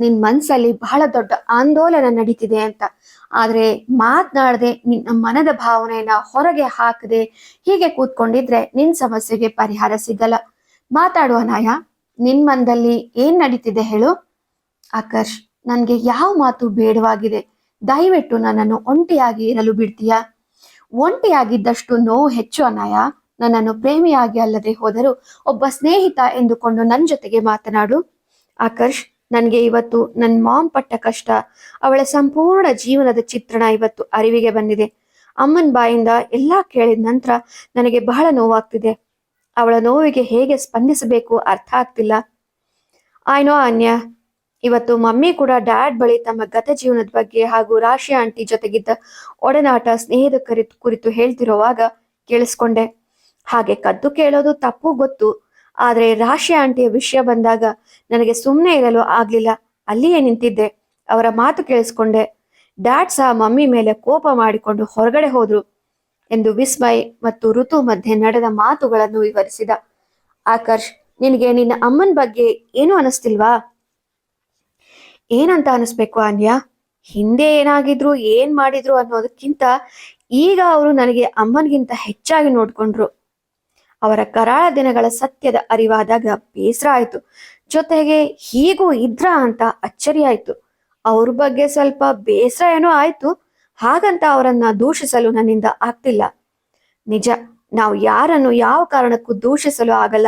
ನಿನ್ ಮನ್ಸಲ್ಲಿ ಬಹಳ ದೊಡ್ಡ ಆಂದೋಲನ ನಡೀತಿದೆ ಅಂತ. ಆದ್ರೆ ಮಾತನಾಡದೆ ನಿನ್ನ ಮನದ ಭಾವನೆಯನ್ನ ಹೊರಗೆ ಹಾಕದೆ ಹೀಗೆ ಕೂತ್ಕೊಂಡಿದ್ರೆ ನಿನ್ ಸಮಸ್ಯೆಗೆ ಪರಿಹಾರ ಸಿಗಲ್ಲ. ಮಾತಾಡುವ ನಾಯ, ನಿನ್ ಮನದಲ್ಲಿ ಏನ್ ನಡೀತಿದೆ ಹೇಳು? ಆಕರ್ಷ್, ನನ್ಗೆ ಯಾವ ಮಾತು ಬೇಡವಾಗಿದೆ. ದಯವಿಟ್ಟು ನನ್ನನ್ನು ಒಂಟಿಯಾಗಿ ಇರಲು ಬಿಡ್ತೀಯಾ? ಒಂಟಿಯಾಗಿದ್ದಷ್ಟು ನೋವು ಹೆಚ್ಚು ಅನಾಯ. ನನ್ನನ್ನು ಪ್ರೇಮಿಯಾಗಿ ಅಲ್ಲದೆ ಹೋದರೂ ಒಬ್ಬ ಸ್ನೇಹಿತ ಎಂದುಕೊಂಡು ನನ್ನ ಜೊತೆಗೆ ಮಾತನಾಡು. ಆಕರ್ಷ್ ನನಗೆ ಇವತ್ತು ನನ್ನ ಮಾಮ್ ಪಟ್ಟ ಕಷ್ಟ, ಅವಳ ಸಂಪೂರ್ಣ ಜೀವನದ ಚಿತ್ರಣ ಇವತ್ತು ಅರಿವಿಗೆ ಬಂದಿದೆ. ಅಮ್ಮನ ಬಾಯಿಂದ ಎಲ್ಲಾ ಕೇಳಿದ ನಂತರ ನನಗೆ ಬಹಳ ನೋವಾಗ್ತಿದೆ. ಅವಳ ನೋವಿಗೆ ಹೇಗೆ ಸ್ಪಂದಿಸಬೇಕು ಅರ್ಥ ಆಗ್ತಿಲ್ಲ. ಆಯ್ನೋ ಅನ್ಯ. ಇವತ್ತು ಮಮ್ಮಿ ಕೂಡ ಡ್ಯಾಡ್ ಬಳಿ ತಮ್ಮ ಗತ ಜೀವನದ ಬಗ್ಗೆ ಹಾಗೂ ರಾಶಿ ಆಂಟಿ ಜೊತೆಗಿದ್ದ ಒಡನಾಟ ಸ್ನೇಹದ ಕುರಿತು ಕುರಿತು ಹೇಳ್ತಿರುವಾಗ ಕೇಳಿಸ್ಕೊಂಡೆ. ಹಾಗೆ ಕದ್ದು ಕೇಳೋದು ತಪ್ಪು ಗೊತ್ತು. ಆದ್ರೆ ರಾಶಿ ಆಂಟಿಯ ವಿಷಯ ಬಂದಾಗ ನನಗೆ ಸುಮ್ಮನೆ ಇರಲು ಆಗ್ಲಿಲ್ಲ. ಅಲ್ಲಿಯೇ ನಿಂತಿದ್ದೆ. ಅವರ ಮಾತು ಕೇಳಿಸ್ಕೊಂಡೆ. ಡ್ಯಾಡ್ ಸಹ ಮಮ್ಮಿ ಮೇಲೆ ಕೋಪ ಮಾಡಿಕೊಂಡು ಹೊರಗಡೆ ಹೋದ್ರು ಎಂದು ವಿಸ್ಮಯ್ ಮತ್ತು ಋತು ಮಧ್ಯೆ ನಡೆದ ಮಾತುಗಳನ್ನು ವಿವರಿಸಿದ. ಆಕರ್ಷ್, ನಿನಗೆ ನಿನ್ನ ಅಮ್ಮನ ಬಗ್ಗೆ ಏನು ಅನಿಸ್ತಿಲ್ವಾ? ಏನಂತ ಅನಿಸ್ಬೇಕು ಅನ್ಯ? ಹಿಂದೆ ಏನಾಗಿದ್ರು, ಏನ್ ಮಾಡಿದ್ರು ಅನ್ನೋದಕ್ಕಿಂತ ಈಗ ಅವರು ನನಗೆ ಅಮ್ಮನಿಗಿಂತ ಹೆಚ್ಚಾಗಿ ನೋಡ್ಕೊಂಡ್ರು. ಅವರ ಕರಾಳ ದಿನಗಳ ಸತ್ಯದ ಅರಿವಾದಾಗ ಬೇಸರ ಆಯ್ತು ಜೊತೆಗೆ ಹೀಗೂ ಇದ್ರ ಅಂತ ಅಚ್ಚರಿ ಆಯ್ತು ಅವ್ರ ಬಗ್ಗೆ ಸ್ವಲ್ಪ ಬೇಸರ ಏನೋ ಆಯ್ತು. ಹಾಗಂತ ಅವರನ್ನ ದೂಷಿಸಲು ನನ್ನಿಂದ ಆಗ್ತಿಲ್ಲ. ನಿಜ, ನಾವು ಯಾರನ್ನು ಯಾವ ಕಾರಣಕ್ಕೂ ದೂಷಿಸಲು ಆಗಲ್ಲ.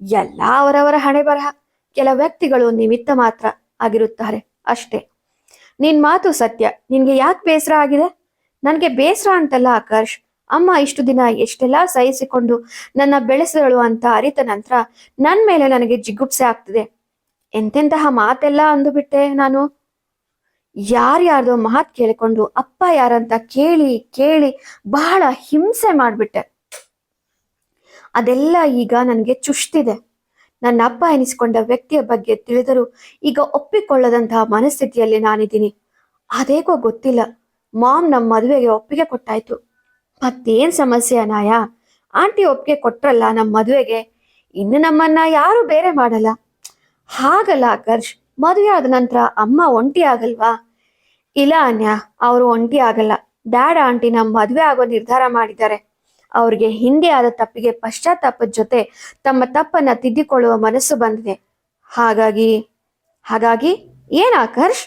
ಎಲ್ಲ ಅವರವರ ಹಣೆ ಬರಹ. ಕೆಲ ವ್ಯಕ್ತಿಗಳು ನಿಮಿತ್ತ ಮಾತ್ರ ಆಗಿರುತ್ತಾರೆ ಅಷ್ಟೇ. ನಿನ್ ಮಾತು ಸತ್ಯ. ನಿನ್ಗೆ ಯಾಕೆ ಬೇಸರ ಆಗಿದೆ? ನನ್ಗೆ ಬೇಸರ ಅಂತಲ್ಲ ಆಕರ್ಷ್ ಅಮ್ಮ, ಇಷ್ಟು ದಿನ ಎಷ್ಟೆಲ್ಲಾ ಸಹಿಸಿಕೊಂಡು ನನ್ನ ಬೆಳೆಸಿದಳು ಅಂತ ಅರಿತ ನಂತರ, ನನ್ ಮೇಲೆ ನನಗೆ ಜಿಗುಪ್ಸೆ ಆಗ್ತಿದೆ. ಎಂತೆಂತಹ ಮಾತೆಲ್ಲ ಅಂದುಬಿಟ್ಟೆ ನಾನು. ಯಾರ್ಯಾರ್ದೋ ಮಾತ್ ಕೇಳಿಕೊಂಡು ಅಪ್ಪ ಯಾರಂತ ಕೇಳಿ ಕೇಳಿ ಬಹಳ ಹಿಂಸೆ ಮಾಡ್ಬಿಟ್ಟೆ. ಅದೆಲ್ಲ ಈಗ ನನಗೆ ಚುಷ್ಟಿದೆ. ನನ್ನ ಅಪ್ಪ ಎನಿಸಿಕೊಂಡ ವ್ಯಕ್ತಿಯ ಬಗ್ಗೆ ತಿಳಿದರೂ ಈಗ ಒಪ್ಪಿಕೊಳ್ಳದಂತಹ ಮನಸ್ಥಿತಿಯಲ್ಲಿ ನಾನಿದ್ದೀನಿ. ಅದೇಗೋ ಗೊತ್ತಿಲ್ಲ. ಮಾಮ್ ನಮ್ಮ ಮದುವೆಗೆ ಒಪ್ಪಿಗೆ ಕೊಟ್ಟಾಯ್ತು. ಮತ್ತೇನ್ ಸಮಸ್ಯೆ ಅನಾಯ? ಆಂಟಿ ಒಪ್ಪಿಗೆ ಕೊಟ್ರಲ್ಲ ನಮ್ಮ ಮದುವೆಗೆ. ಇನ್ನು ನಮ್ಮನ್ನ ಯಾರು ಬೇರೆ ಮಾಡಲ್ಲ. ಹಾಗಲ್ಲ ಆಕರ್ಷ್, ಮದುವೆ ಆದ ನಂತರ ಅಮ್ಮ ಒಂಟಿ ಆಗಲ್ವಾ? ಇಲ್ಲ ಅನ್ಯ, ಅವರು ಒಂಟಿ ಆಗಲ್ಲ. ಡ್ಯಾಡ್, ಆಂಟಿ ನಮ್ಮ ಮದುವೆ ಆಗೋ ನಿರ್ಧಾರ ಮಾಡಿದ್ದಾರೆ. ಅವ್ರಿಗೆ ಹಿಂದೆ ಆದ ತಪ್ಪಿಗೆ ಪಶ್ಚಾತ್ತಾಪದ ಜೊತೆ ತಮ್ಮ ತಪ್ಪನ್ನ ತಿದ್ದಿಕೊಳ್ಳುವ ಮನಸ್ಸು ಬಂದಿದೆ. ಹಾಗಾಗಿ ಹಾಗಾಗಿ ಏನ್ ಆಕರ್ಷ್?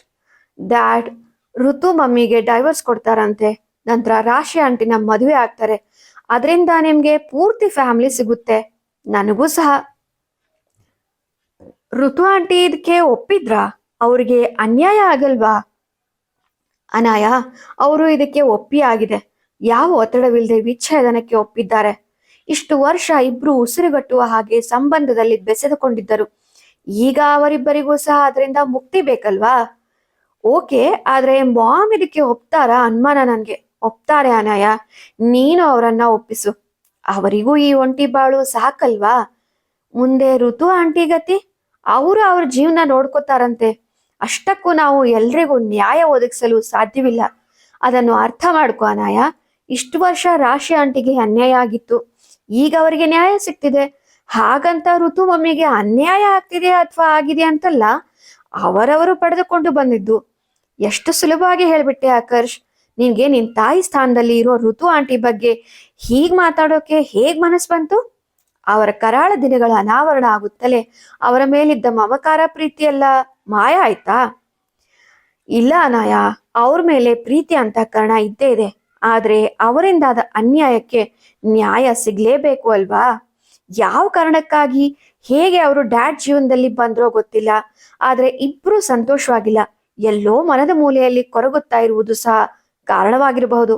ಡ್ಯಾಡ್, ಋತು ಮಮ್ಮಿಗೆ ಡೈವರ್ಸ್ ಕೊಡ್ತಾರಂತೆ. ನಂತರ ರಾಶಿ ಆಂಟಿ ನಮ್ಮ ಮದುವೆ ಆಗ್ತಾರೆ. ಅದರಿಂದ ನಿಮ್ಗೆ ಪೂರ್ತಿ ಫ್ಯಾಮಿಲಿ ಸಿಗುತ್ತೆ. ನನಗೂ ಸಹ. ಋತು ಆಂಟಿ ಇದಕ್ಕೆ ಒಪ್ಪಿದ್ರಾ? ಅವ್ರಿಗೆ ಅನ್ಯಾಯ ಆಗಲ್ವಾ? ಅನಾಯ, ಅವರು ಇದಕ್ಕೆ ಒಪ್ಪಿ ಆಗಿದೆ ಯಾವ ಒತ್ತಡವಿಲ್ಲದೆ ವಿಚ್ಛೇದನಕ್ಕೆ ಒಪ್ಪಿದ್ದಾರೆ. ಇಷ್ಟು ವರ್ಷ ಇಬ್ರು ಉಸಿರುಗಟ್ಟುವ ಹಾಗೆ ಸಂಬಂಧದಲ್ಲಿ ಬೆಸೆದುಕೊಂಡಿದ್ದರು. ಈಗ ಅವರಿಬ್ಬರಿಗೂ ಸಹ ಅದರಿಂದ ಮುಕ್ತಿ ಬೇಕಲ್ವಾ? ಓಕೆ, ಆದ್ರೆ ಮಾಮ್ ಇದಕ್ಕೆ ಒಪ್ತಾರ ಅನುಮಾನ ನನ್ಗೆ. ಒಪ್ತಾರೆ ಅನಾಯ. ನೀನು ಅವರನ್ನ ಒಪ್ಪಿಸು. ಅವರಿಗೂ ಈ ಒಂಟಿ ಬಾಳು ಸಾಕಲ್ವಾ? ಮುಂದೆ ಋತು ಆಂಟಿ ಗತಿ, ಅವರು ಅವ್ರ ಜೀವನ ನೋಡ್ಕೋತಾರಂತೆ. ಅಷ್ಟಕ್ಕೂ ನಾವು ಎಲ್ರಿಗೂ ನ್ಯಾಯ ಒದಗಿಸಲು ಸಾಧ್ಯವಿಲ್ಲ. ಅದನ್ನು ಅರ್ಥ ಮಾಡ್ಕೋ ಅನಾಯ. ಇಷ್ಟು ವರ್ಷ ರಾಶಿ ಆಂಟಿಗೆ ಅನ್ಯಾಯ ಆಗಿತ್ತು. ಈಗ ಅವರಿಗೆ ನ್ಯಾಯ ಸಿಗ್ತಿದೆ ಹಾಗಂತ ಋತು ಮಮ್ಮಿಗೆ ಅನ್ಯಾಯ ಆಗ್ತಿದೆ ಅಥವಾ ಆಗಿದೆ ಅಂತಲ್ಲ, ಅವರವರು ಪಡೆದುಕೊಂಡು ಬಂದಿದ್ದು. ಎಷ್ಟು ಸುಲಭವಾಗಿ ಹೇಳ್ಬಿಟ್ಟೆ ಆಕರ್ಷ್. ನಿನ್ಗೆ ನಿನ್ ತಾಯಿ ಸ್ಥಾನದಲ್ಲಿ ಇರೋ ಋತು ಆಂಟಿ ಬಗ್ಗೆ ಹೀಗ್ ಮಾತಾಡೋಕೆ ಹೇಗ್ ಮನಸ್ ಬಂತು? ಅವರ ಕರಾಳ ದಿನಗಳ ಅನಾವರಣ ಆಗುತ್ತಲೇ ಅವರ ಮೇಲಿದ್ದ ಮಮಕಾರ ಪ್ರೀತಿ ಎಲ್ಲ ಮಾಯ ಆಯ್ತಾ? ಇಲ್ಲ ಅನಾಯ, ಅವ್ರ ಮೇಲೆ ಪ್ರೀತಿ ಅಂತ ಕರ್ಣ ಇದ್ದೇ ಇದೆ. ಆದ್ರೆ ಅವರಿಂದಾದ ಅನ್ಯಾಯಕ್ಕೆ ನ್ಯಾಯ ಸಿಗ್ಲೇಬೇಕು ಅಲ್ವಾ? ಯಾವ ಕಾರಣಕ್ಕಾಗಿ? ಹೇಗೆ ಅವರು ಡ್ಯಾಡ್ ಜೀವನದಲ್ಲಿ ಬಂದ್ರೋ ಗೊತ್ತಿಲ್ಲ. ಆದ್ರೆ ಇಬ್ರು ಸಂತೋಷವಾಗಿಲ್ಲ. ಎಲ್ಲೋ ಮನದ ಮೂಲೆಯಲ್ಲಿ ಕೊರಗುತ್ತಾ ಇರುವುದು ಸಹ ಕಾರಣವಾಗಿರಬಹುದು.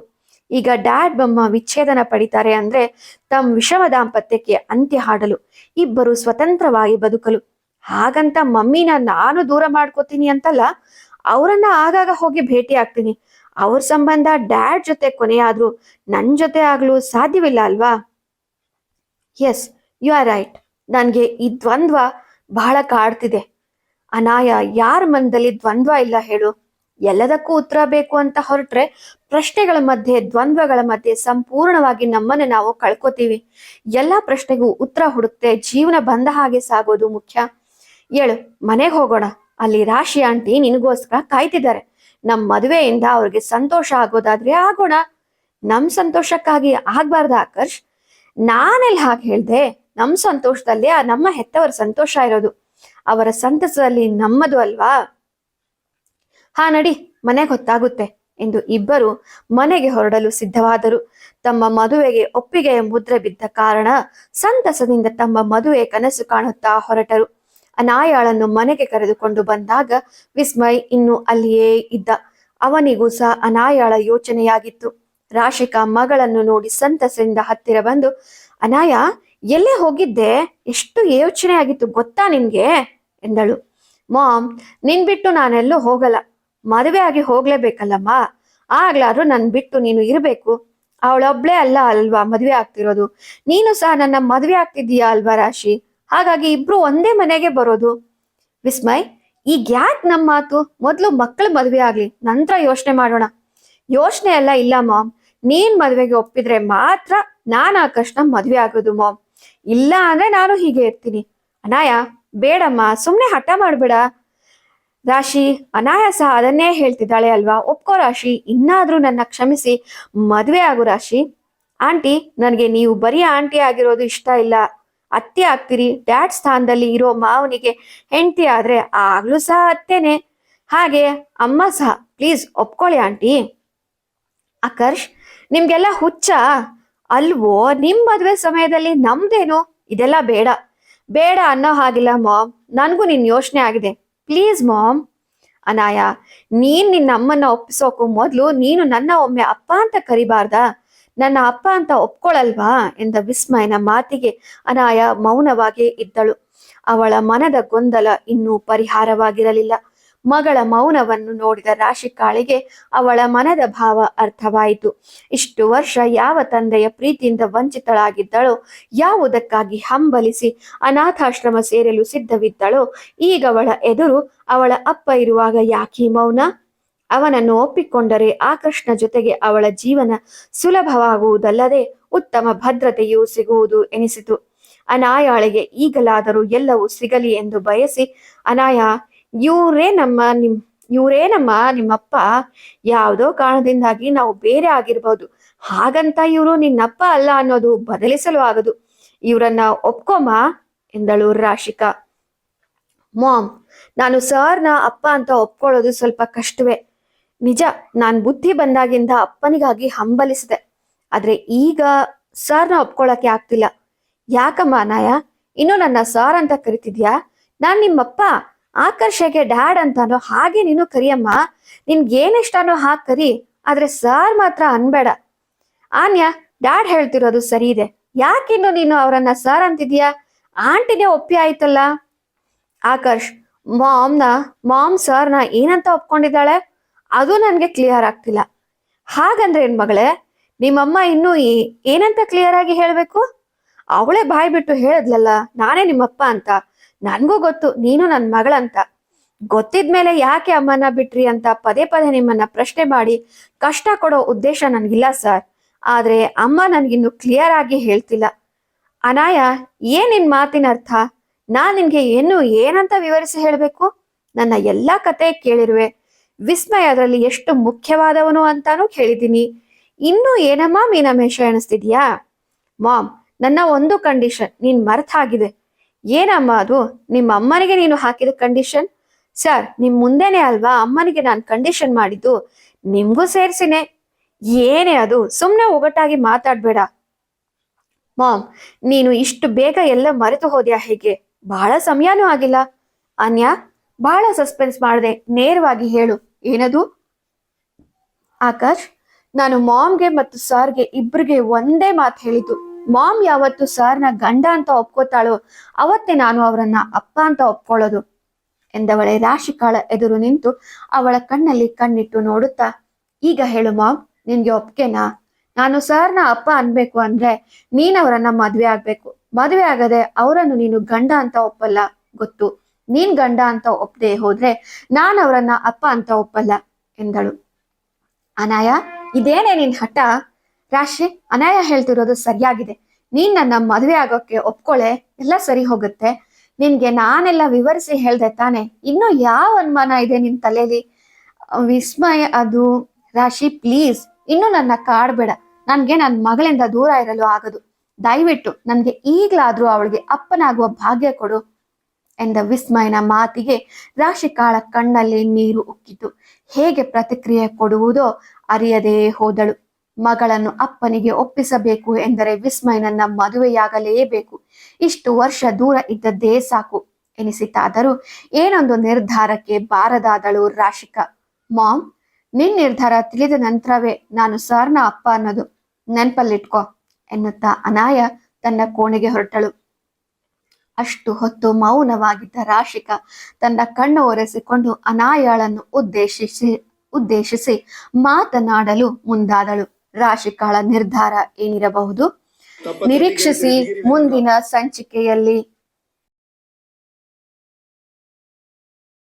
ಈಗ ಡ್ಯಾಡ್ ಬಮ್ಮ ವಿಚ್ಛೇದನ ಪಡಿತಾರೆ ಅಂದ್ರೆ ತಮ್ಮ ವಿಷಮ ದಾಂಪತ್ಯಕ್ಕೆ ಅಂತ್ಯ ಹಾಡಲು, ಇಬ್ಬರು ಸ್ವತಂತ್ರವಾಗಿ ಬದುಕಲು. ಹಾಗಂತ ಮಮ್ಮಿನ ನಾನು ದೂರ ಮಾಡ್ಕೋತೀನಿ ಅಂತಲ್ಲ, ಅವರನ್ನ ಆಗಾಗ ಹೋಗಿ ಭೇಟಿ ಆಗ್ತೀನಿ. ಅವ್ರ ಸಂಬಂಧ ಡ್ಯಾಡ್ ಜೊತೆ ಕೊನೆಯಾದ್ರೂ ನನ್ ಜೊತೆ ಆಗ್ಲು ಸಾಧ್ಯವಿಲ್ಲ ಅಲ್ವಾ? ಎಸ್ ಯು ಆರ್ ರೈಟ್ ನನಗೆ ಈ ದ್ವಂದ್ವ ಬಹಳ ಕಾಡ್ತಿದೆ. ಅನಾಯ, ಯಾರ ಮನದಲ್ಲಿ ದ್ವಂದ್ವ ಇಲ್ಲ ಹೇಳು. ಎಲ್ಲದಕ್ಕೂ ಉತ್ತರ ಬೇಕು ಅಂತ ಹೊರಟ್ರೆ ಪ್ರಶ್ನೆಗಳ ಮಧ್ಯೆ, ದ್ವಂದ್ವಗಳ ಮಧ್ಯೆ ಸಂಪೂರ್ಣವಾಗಿ ನಮ್ಮನ್ನ ನಾವು ಕಳ್ಕೊತೀವಿ. ಎಲ್ಲಾ ಪ್ರಶ್ನೆಗೂ ಉತ್ತರ ಹುಡುಕ್ತೆ ಜೀವನ ಬಂದ ಹಾಗೆ ಸಾಗೋದು ಮುಖ್ಯ. ಹೇಳು ಮನೆಗೆ ಹೋಗೋಣ. ಅಲ್ಲಿ ರಾಶಿ ಆಂಟಿ ನಿನಗೋಸ್ಕರ ಕಾಯ್ತಿದ್ದಾರೆ. ನಮ್ ಮದುವೆಯಿಂದ ಅವ್ರಿಗೆ ಸಂತೋಷ ಆಗೋದಾದ್ರೆ ಆಗೋಣ. ನಮ್ ಸಂತೋಷಕ್ಕಾಗಿ ಆಗ್ಬಾರ್ದ ಆಕರ್ಷ್? ನಾನೆಲ್ಲಿ ಹಾಗೆ ಹೇಳ್ದೆ, ನಮ್ ಸಂತೋಷದಲ್ಲಿ ನಮ್ಮ ಹೆತ್ತವರ ಸಂತೋಷ ಇರೋದು. ಅವರ ಸಂತಸದಲ್ಲಿ ನಮ್ಮದು ಅಲ್ವಾ? ಹಾ ನಡಿ, ಮನೆಗೆ ಗೊತ್ತಾಗುತ್ತೆ ಎಂದು ಇಬ್ಬರು ಮನೆಗೆ ಹೊರಡಲು ಸಿದ್ಧವಾದರು. ತಮ್ಮ ಮದುವೆಗೆ ಒಪ್ಪಿಗೆಯ ಮುದ್ರೆ ಬಿದ್ದ ಕಾರಣ ಸಂತಸದಿಂದ ತಮ್ಮ ಮದುವೆ ಕನಸು ಕಾಣುತ್ತಾ ಹೊರಟರು. ಅನಾಯಾಳನ್ನು ಮನೆಗೆ ಕರೆದುಕೊಂಡು ಬಂದಾಗ ವಿಸ್ಮಯ್ ಇನ್ನು ಅಲ್ಲಿಯೇ ಇದ್ದ. ಅವನಿಗೂ ಸಹ ಅನಾಯಾಳ ಯೋಚನೆಯಾಗಿತ್ತು. ರಾಶಿಕಾ ಮಗಳನ್ನು ನೋಡಿ ಸಂತಸದಿಂದ ಹತ್ತಿರ ಬಂದು, ಅನಾಯ, ಎಲ್ಲೇ ಹೋಗಿದ್ದೆ? ಎಷ್ಟು ಯೋಚನೆ ಆಗಿತ್ತು ಗೊತ್ತಾ ನಿನ್ಗೆ ಎಂದಳು. ಮಾಮ್ ನಿನ್ ಬಿಟ್ಟು ನಾನೆಲ್ಲೂ ಹೋಗಲ್ಲ. ಮದುವೆ ಆಗಿ ಹೋಗ್ಲೇಬೇಕಲ್ಲಮ್ಮ? ಆಗ್ಲಾದ್ರೂ ನನ್ ಬಿಟ್ಟು ನೀನು ಇರಬೇಕು. ಅವಳೊಬ್ಳೆ ಅಲ್ಲ ಅಲ್ವಾ ಮದ್ವೆ ಆಗ್ತಿರೋದು? ನೀನು ಸಹ ನನ್ನ ಮದ್ವೆ ಆಗ್ತಿದ್ದೀಯಾ ಅಲ್ವಾ ರಾಶಿ? ಹಾಗಾಗಿ ಇಬ್ರು ಒಂದೇ ಮನೆಗೆ ಬರೋದು. ವಿಸ್ಮಯ್ ಈಗ ಯಾಕೆ ನಮ್ಮ ಮಾತು? ಮೊದಲು ಮಕ್ಕಳ ಮದ್ವೆ ಆಗ್ಲಿ, ನಂತರ ಯೋಚನೆ ಮಾಡೋಣ. ಯೋಚನೆ ಎಲ್ಲ ಇಲ್ಲ ಮಾಮ್. ನೀನ್ ಮದ್ವೆಗೆ ಒಪ್ಪಿದ್ರೆ ಮಾತ್ರ ನಾನ್ ಆಕರ್ಷಣ ಮದ್ವೆ ಆಗೋದು ಮಾಮ್. ಇಲ್ಲ ಅಂದ್ರೆ ನಾನು ಹೀಗೆ ಇರ್ತೀನಿ. ಅನಾಯ, ಬೇಡಮ್ಮ, ಸುಮ್ನೆ ಹಠ ಮಾಡ್ಬೇಡ. ರಾಶಿ ಅನಾಯಾಸ ಅದನ್ನೇ ಹೇಳ್ತಿದ್ದಾಳೆ ಅಲ್ವಾ? ಒಪ್ಕೋ ರಾಶಿ, ಇನ್ನಾದ್ರೂ ನನ್ನ ಕ್ಷಮಿಸಿ, ಮದುವೆ ಆಗು ರಾಶಿ. ಆಂಟಿ, ನನಗೆ ನೀವು ಬರೀ ಆಂಟಿ ಆಗಿರೋದು ಇಷ್ಟ ಇಲ್ಲ. ಅತ್ತೆ ಆಗ್ತೀರಿ, ಡ್ಯಾಡ್ ಸ್ಥಾನದಲ್ಲಿ ಇರೋ ಮಾವನಿಗೆ ಹೆಂಡತಿ ಆದ್ರೆ ಆಗ್ಲೂ ಸಹ ಅತ್ತೆನೆ. ಹಾಗೆ ಅಮ್ಮ ಸಹ, ಪ್ಲೀಸ್ ಒಪ್ಕೊಳ್ಳಿ ಆಂಟಿ. ಆಕರ್ಷ್, ನಿಮ್ಗೆಲ್ಲ ಹುಚ್ಚ? ಅಲ್ವೋ, ನಿಮ್ ಮದ್ವೆ ಸಮಯದಲ್ಲಿ ನಮ್ದೇನೋ? ಇದೆಲ್ಲ ಬೇಡ. ಬೇಡ ಅನ್ನೋ ಹಾಗಿಲ್ಲ ಮಾಮ್. ನನಗೂ ನಿನ್ ಯೋಚನೆ ಆಗಿದೆ. ಪ್ಲೀಸ್ ಮಾಮ್ ಅನಾಯ, ನೀನ್ ನಿನ್ನ ಅಮ್ಮನ ಒಪ್ಪಿಸೋಕು ಮೊದ್ಲು ನೀನು ನನ್ನ ಒಮ್ಮೆ ಅಪ್ಪ ಅಂತ ಕರಿಬಾರ್ದ. ನನ್ನ ಅಪ್ಪ ಅಂತ ಒಪ್ಕೊಳಲ್ವಾ ಎಂದ ವಿಸ್ಮಯನ ಮಾತಿಗೆ ಅನಾಯ ಮೌನವಾಗಿ ಇದ್ದಳು. ಅವಳ ಮನದ ಗೊಂದಲ ಇನ್ನೂ ಪರಿಹಾರವಾಗಿರಲಿಲ್ಲ. ಮಗಳ ಮೌನವನ್ನು ನೋಡಿದ ರಾಶಿಕಾಳಿಗೆ ಅವಳ ಮನದ ಭಾವ ಅರ್ಥವಾಯಿತು. ಇಷ್ಟು ವರ್ಷ ಯಾವ ತಂದೆಯ ಪ್ರೀತಿಯಿಂದ ವಂಚಿತಳಾಗಿದ್ದಳೋ, ಯಾವುದಕ್ಕಾಗಿ ಹಂಬಲಿಸಿ ಅನಾಥಾಶ್ರಮ ಸೇರಲು ಸಿದ್ಧವಿದ್ದಳೋ, ಈಗ ಅವಳ ಎದುರು ಅವಳ ಅಪ್ಪ ಇರುವಾಗ ಯಾಕೆ ಮೌನ? ಅವನನ್ನು ಒಪ್ಪಿಕೊಂಡರೆ ಆ ಕೃಷ್ಣ ಜೊತೆಗೆ ಅವಳ ಜೀವನ ಸುಲಭವಾಗುವುದಲ್ಲದೆ ಉತ್ತಮ ಭದ್ರತೆಯೂ ಸಿಗುವುದು ಎನಿಸಿತು. ಅನಾಯಾಳಿಗೆ ಈಗಲಾದರೂ ಎಲ್ಲವೂ ಸಿಗಲಿ ಎಂದು ಬಯಸಿ ಅನಾಯ ಇವರೇ ನಮ್ಮ ನಿಮ್, ಇವರೇ ನಮ್ಮ ನಿಮ್ಮಪ್ಪ ಯಾವುದೋ ಕಾರಣದಿಂದಾಗಿ ನಾವು ಬೇರೆ ಆಗಿರ್ಬೋದು. ಹಾಗಂತ ಇವರು ನಿನ್ನಪ್ಪ ಅಲ್ಲ ಅನ್ನೋದು ಬದಲಿಸಲು ಆಗದು ಇವರನ್ನ ಒಪ್ಕೊಮ್ಮ ಎಂದಳು ರಾಶಿಕಾ. ಮಾಮ್, ನಾನು ಸರ್ನ ಅಪ್ಪ ಅಂತ ಒಪ್ಕೊಳ್ಳೋದು ಸ್ವಲ್ಪ ಕಷ್ಟವೇ. ನಿಜ, ನಾನ್ ಬುದ್ಧಿ ಬಂದಾಗಿಂದ ಅಪ್ಪನಿಗಾಗಿ ಹಂಬಲಿಸಿದೆ. ಆದ್ರೆ ಈಗ ಸರ್ನ ಒಪ್ಕೊಳ್ಳೋಕೆ ಆಗ್ತಿಲ್ಲ. ಯಾಕಮ್ಮ ನಾಯ, ಇನ್ನು ನನ್ನ ಸಾರ್ ಅಂತ ಕರಿತಿದ್ಯಾ? ನಾನ್ ನಿಮ್ಮಪ್ಪ ಆಕರ್ಷೆಗೆ ಡ್ಯಾಡ್ ಅಂತಾನೋ ಹಾಗೆ ನೀನು ಕರಿಯಮ್ಮ. ನಿನ್ಗೆ ಏನಿಷ್ಟನೋ ಹಾಗೆ ಕರಿ, ಆದ್ರೆ ಸರ್ ಮಾತ್ರ ಅನ್ಬೇಡ. ಆನ್ಯ, ಡ್ಯಾಡ್ ಹೇಳ್ತಿರೋದು ಸರಿ ಇದೆ ಯಾಕಿನ್ನು ನೀನು ಅವರನ್ನ ಸರ್ ಅಂತಿದ್ಯಾ? ಆಂಟಿನೇ ಒಪ್ಪಿ ಆಯ್ತಲ್ಲ. ಆಕರ್ಷ್, ಮಾಮ್ನ, ಮಾಮ್ ಸರ್ನ ಏನಂತ ಒಪ್ಕೊಂಡಿದ್ದಾಳೆ? ಅದು ನನಗೆ ಕ್ಲಿಯರ್ ಆಗ್ತಿಲ್ಲ. ಹಾಗಂದ್ರೆ ಏನ್ ಮಗಳೇ ನಿಮ್ಮಮ್ಮ ಇನ್ನೂ ಏನಂತ ಕ್ಲಿಯರ್ ಆಗಿ ಹೇಳ್ಬೇಕು? ಅವಳೇ ಬಾಯ್ ಬಿಟ್ಟು ಹೇಳಿದ್ಲಲ್ಲ, ನಾನೇ ನಿಮ್ಮಪ್ಪ ಅಂತ. ನನ್ಗೂ ಗೊತ್ತು, ನೀನು ನನ್ ಮಗಳಂತ. ಗೊತ್ತಿದ್ಮೇಲೆ ಯಾಕೆ ಅಮ್ಮನ ಬಿಟ್ರಿ ಅಂತ ಪದೇ ಪದೇ ನಿಮ್ಮನ್ನ ಪ್ರಶ್ನೆ ಮಾಡಿ ಕಷ್ಟ ಕೊಡೋ ಉದ್ದೇಶ ನನ್ಗಿಲ್ಲ ಸರ್. ಆದ್ರೆ ಅಮ್ಮ ನನ್ಗಿನ್ನು ಕ್ಲಿಯರ್ ಆಗಿ ಹೇಳ್ತಿಲ್ಲ. ಅನಾಯ, ಏನ್ ನಿನ್ ಮಾತಿನ ಅರ್ಥ? ನಾನ್ ನಿನ್ಗೆ ಏನು ಏನಂತ ವಿವರಿಸಿ ಹೇಳ್ಬೇಕು? ನನ್ನ ಎಲ್ಲಾ ಕತೆ ಕೇಳಿರುವೆ. ವಿಸ್ಮಯ ಅದರಲ್ಲಿ ಎಷ್ಟು ಮುಖ್ಯವಾದವನು ಅಂತಾನೂ ಕೇಳಿದ್ದೀನಿ. ಇನ್ನೂ ಏನಮ್ಮ ಮೀನಮೇಷ ಎಣಿಸ್ತಿದ್ಯಾ? ಮಾಮ್, ನನ್ನ ಒಂದು ಕಂಡೀಷನ್ ನೀನ್ ಮರ್ತ್ ಆಗಿದೆ. ಏನಮ್ಮ ಅದು? ನಿಮ್ಮ ಅಮ್ಮನಿಗೆ ನೀನು ಹಾಕಿದ ಕಂಡೀಷನ್ ಸರ್ ನಿಮ್ ಮುಂದೆನೆ ಅಲ್ವಾ ಅಮ್ಮನಿಗೆ ನಾನು ಕಂಡೀಷನ್ ಮಾಡಿದ್ದು? ನಿಮ್ಗೂ ಸೇರ್ಸಿನೆ. ಏನೇ ಅದು, ಸುಮ್ನೆ ಒಗಟಾಗಿ ಮಾತಾಡ್ಬೇಡ. ಮಾಮ್ ನೀನು ಇಷ್ಟು ಬೇಗ ಎಲ್ಲ ಮರೆತು ಹೋದ್ಯಾ ಹೇಗೆ? ಬಹಳ ಸಮಯನೂ ಆಗಿಲ್ಲ. ಅನ್ಯಾ ಬಹಳ ಸಸ್ಪೆನ್ಸ್ ಮಾಡದೆ. ನೇರವಾಗಿ ಹೇಳು. ಏನದು? ಆಕಾಶ್, ನಾನು ಮಾಮ್ಗೆ ಮತ್ತು ಸಾರ್ಗೆ ಇಬ್ರಿಗೆ ಒಂದೇ ಮಾತು ಹೇಳಿದ್ದು. ಮಾಮ್ ಯಾವತ್ತು ಸರ್ನ ಗಂಡ ಅಂತ ಒಪ್ಕೋತಾಳೋ ಅವತ್ತೇ ನಾನು ಅವರನ್ನ ಅಪ್ಪ ಅಂತ ಒಪ್ಕೊಳ್ಳೋದು ಎಂದವಳೆ ರಾಶಿಕಾಳ ಎದುರು ನಿಂತು ಅವಳ ಕಣ್ಣಲ್ಲಿ ಕಣ್ಣಿಟ್ಟು ನೋಡುತ್ತಾ, ಈಗ ಹೇಳು ಮಾಮ್, ನಿನ್ಗೆ ಒಪ್ಕೆನಾ? ನಾನು ಸರ್ನ ಅಪ್ಪ ಅನ್ಬೇಕು ಅಂದ್ರೆ ನೀನ್ ಅವರನ್ನ ಮದ್ವೆ ಆಗ್ಬೇಕು. ಮದ್ವೆ ಆಗದೆ ಅವರನ್ನು ನೀನು ಗಂಡ ಅಂತ ಒಪ್ಪಲ್ಲ, ಗೊತ್ತು? ನೀನ್ ಗಂಡ ಅಂತ ಒಪ್ಪದೆ ಹೋದ್ರೆ ನಾನ್ ಅವರನ್ನ ಅಪ್ಪ ಅಂತ ಒಪ್ಪಲ್ಲ, ಎಂದಳು. ಅನಾಯ, ಇದೇನೇ ನಿನ್ ಹಠ? ರಾಶಿ ಅನಾಯ ಹೇಳ್ತಿರೋದು ಸರಿಯಾಗಿದೆ. ನೀನ್ ನನ್ನ ಮದುವೆ ಆಗೋಕೆ ಒಪ್ಕೊಳೆ, ಎಲ್ಲ ಸರಿ ಹೋಗುತ್ತೆ. ನಿನ್ಗೆ ನಾನೆಲ್ಲ ವಿವರಿಸಿ ಹೇಳ್ದೆ ತಾನೆ. ಇನ್ನು ಯಾವ ಅನುಮಾನ ಇದೆ ನಿನ್ ತಲೆಯಲ್ಲಿ ವಿಸ್ಮಯ, ಅದು ರಾಶಿ ಪ್ಲೀಸ್ ಇನ್ನು ನನ್ನ ಕಾಡ್ಬೇಡ ನನ್ಗೆ ನನ್ನ ಮಗಳಿಂದ ದೂರ ಇರಲು ಆಗದು. ದಯವಿಟ್ಟು ನನ್ಗೆ ಈಗ್ಲಾದ್ರೂ ಅವಳಿಗೆ ಅಪ್ಪನಾಗುವ ಭಾಗ್ಯ ಕೊಡು ಎಂದ ವಿಸ್ಮಯನ ಮಾತಿಗೆ ರಾಶಿ ಕಾಳ ಕಣ್ಣಲ್ಲಿ ನೀರು ಉಕ್ಕಿತು. ಹೇಗೆ ಪ್ರತಿಕ್ರಿಯೆ ಕೊಡುವುದೋ ಅರಿಯದೇ ಹೋದಳು. ಮಗಳನ್ನು ಅಪ್ಪನಿಗೆ ಒಪ್ಪಿಸಬೇಕು ಎಂದರೆ ವಿಸ್ಮಯನನ್ನ ಮದುವೆಯಾಗಲೇಬೇಕು. ಇಷ್ಟು ವರ್ಷ ದೂರ ಇದ್ದದ್ದೇ ಸಾಕು ಎನಿಸಿತಾದರೂ ಏನೊಂದು ನಿರ್ಧಾರಕ್ಕೆ ಬಾರದಾದಳು ರಾಶಿಕಾ. ಮಾಮ್ ನಿನ್ ನಿರ್ಧಾರ ತಿಳಿದ ನಂತರವೇ ನಾನು ಸರ್ನ ಅಪ್ಪ ಅನ್ನೋದು ನೆನ್ಪಲ್ಲಿಟ್ಕೋ ಎನ್ನುತ್ತಾ ಅನಾಯ ತನ್ನ ಕೋಣೆಗೆ ಹೊರಟಳು. ಅಷ್ಟು ಹೊತ್ತು ಮೌನವಾಗಿದ್ದ ರಾಶಿಕಾ ತನ್ನ ಕಣ್ಣು ಒರೆಸಿಕೊಂಡು ಅನಾಯಾಳನ್ನು ಉದ್ದೇಶಿಸಿ ಉದ್ದೇಶಿಸಿ ಮಾತನಾಡಲು ಮುಂದಾದಳು. ರಾಶಿಕಾಳ ನಿರ್ಧಾರ ಏನಿರಬಹುದು? ನಿರೀಕ್ಷಿಸಿ ಮುಂದಿನ ಸಂಚಿಕೆಯಲ್ಲಿ